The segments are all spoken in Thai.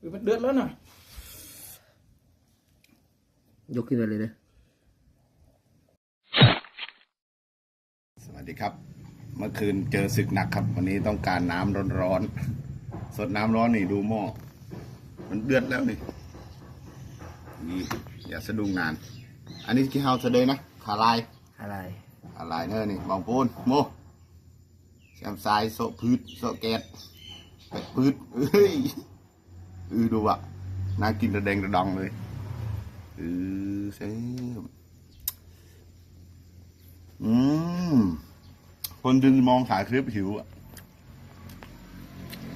อือมันเดือดแล้วน่ะยกขึ้นมาเลยนะสวัสดีครับ เมื่อคืนเจอศึกหนักครับ วันนี้ต้องการน้ำร้อนๆสดน้ำร้อนนี่ดูหม้อมันเดือดแล้วนี่นี่อย่าสะดุ้งนาน อันนี้กี่เฮาจะเลยนะขาลายอะไรขาลายเนอนี่บองปูนโมแซมซายโซะพืชโซะแกดเป็ดพืชเอ้ยเอือดูอะน่ากินระเดงระดองเลยเออเซ่บอืมคนดึงมองถ่ายคลิปหิวอะ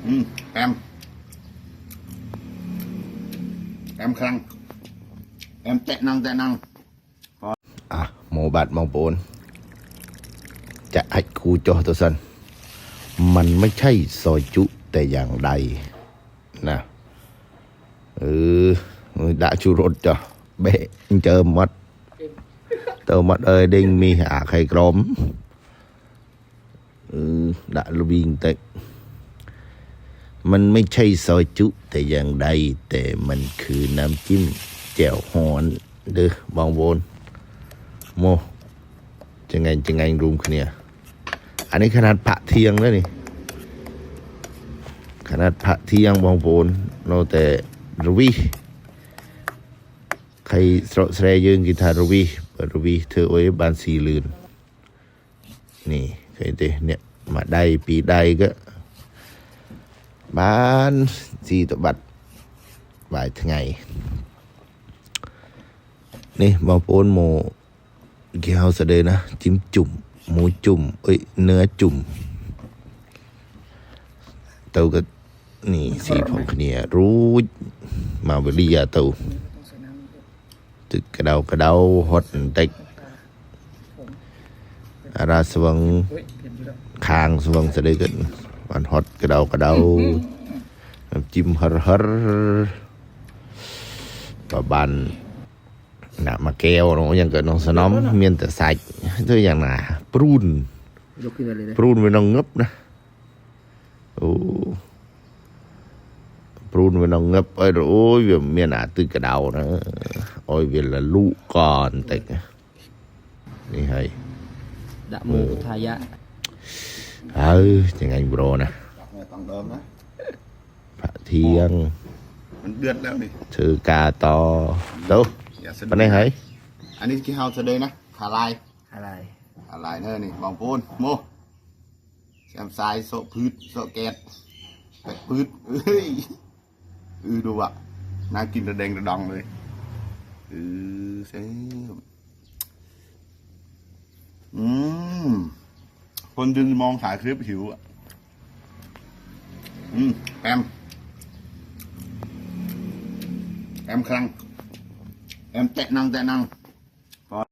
อืมแอม แอมครั้งแอมแตะนังแตะนังอะโมบัดมองโปนจะให้ครูจอตัวสัน มันไม่ใช่ซอยจุแต่อย่างใดนะ เออ đã chu rốt cho bệ chờ mất tờ mất ơi đinh mi hạ khay crom ừ, đã lưu viên tệ มันไม่ใช่ซอยจุแต่อย่างใดแต่มันคือน้ำจิ้มแจ่วฮอนเด้อบองโวนโมจะไงจะไงรุมคืนเนี่ยอันนี้ขนาดพระเทียงแล้วนี่ ขนาดพระเทียงบองโวนเราแต่ រវីសខៃស្រកស្រែយើងគេថារវីសរវីសធ្វើអុយបានស៊ីលឿននេះឃើញទេអ្នកមួយដៃពីរដៃក៏បានស៊ីតបាត់បាយថ្ងៃនេះបងប្អូនមកគេហៅស្ដីណាជីមជុំមួយជុំអុយនឿជុំទៅក៏ នេះស៊ីផងគ្នារួចមកវេលាទៅទឹកកដៅកដៅហត់បន្តិចអារ៉ាស្វឹងខាងស្វឹងស្ដីគិតបានហត់កដៅកដៅជីមហរហរបបានណាមកកែវនោះយ៉ាងក៏នោះសនំមានតែសាច់ទៅយ៉ាងណាព្រូនព្រូនវានឹងងឹបណាអូ ព្រូនវានឹងងឹបអីរអូយវាមានអាទឹកកដៅហ្នឹងអោយវាលលូកបន្តិចនេះហើយដាក់មើលពុថាយៈហើយចង្អាញ់ប្រូណាតាំងដើមណាផាធៀងមិនដឿតឡើងនេះធ្វើការតទៅប៉ណ្ណេះហើយអានេះគេហៅស្ដីណាខាឡាយខាឡាយខាឡាយនៅនេះបងប្អូនមកចាំសាយសក់ភឺតសក់កែតបែកភឺតអើយ อ้ยโอ้ยเวียเมียนหนาตึกกระเดานะโอ้ยเวียละลูกก่อนแต่นี่ให้ดะหมูทายะเออยังไงโบรนะต้องเดิมนะพระเที่ยงมันเดือดแล้วนี่ถือกาต่อเต้าอย่าสะปดุ้นงไหนเหรออันนี้กี่เฮาจะเลยนะขาลายอะไรขาลายเนอนี่บองปูนโมแซมซายโซะพืชโซะแกดเป็ดพืชเอ้ยเออดูอะน่ากินระแดงระดองเลยอือเซ่อืมคนยืนมองถ่ายคลิปหิวอะอืมแอมแอมครั้งแอมแตะนังแตะนัง